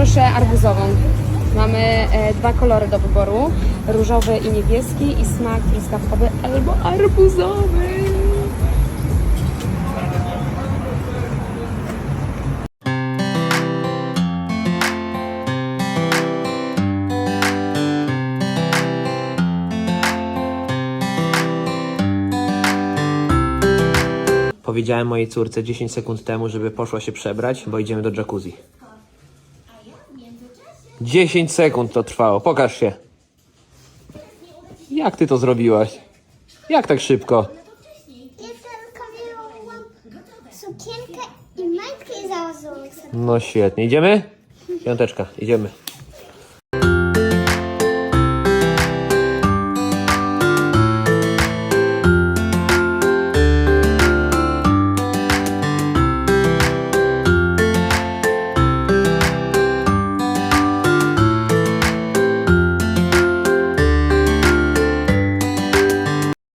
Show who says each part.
Speaker 1: poproszę arbuzową. Mamy e, dwa kolory do wyboru, różowy i niebieski i smak truskawkowy albo arbuzowy.
Speaker 2: Powiedziałem mojej córce 10 sekund temu, żeby poszła się przebrać, bo idziemy do jacuzzi. 10 sekund to trwało. Pokaż się. Jak ty to zrobiłaś? Jak tak szybko?
Speaker 3: Ja tylko miałam sukienkę i założyłam sobie.
Speaker 2: No świetnie. Idziemy? Piąteczka, idziemy.